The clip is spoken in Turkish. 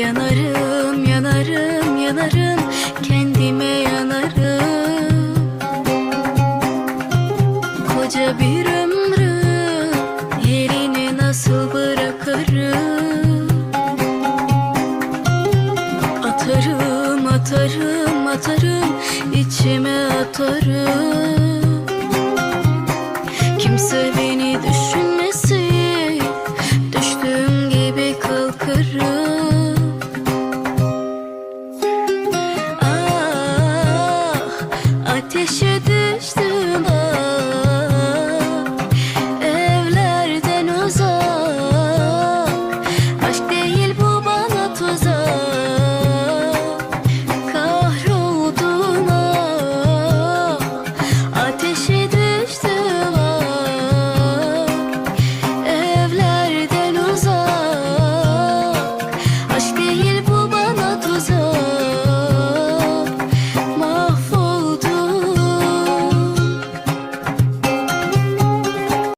Yanarım, yanarım, yanarım Kendime yanarım. Koca bir ömrü Yerini nasıl bırakırım? Atarım, atarım, atarım içime atarım. Kimse beni düşünmesin Düştüğüm gibi kalkarım.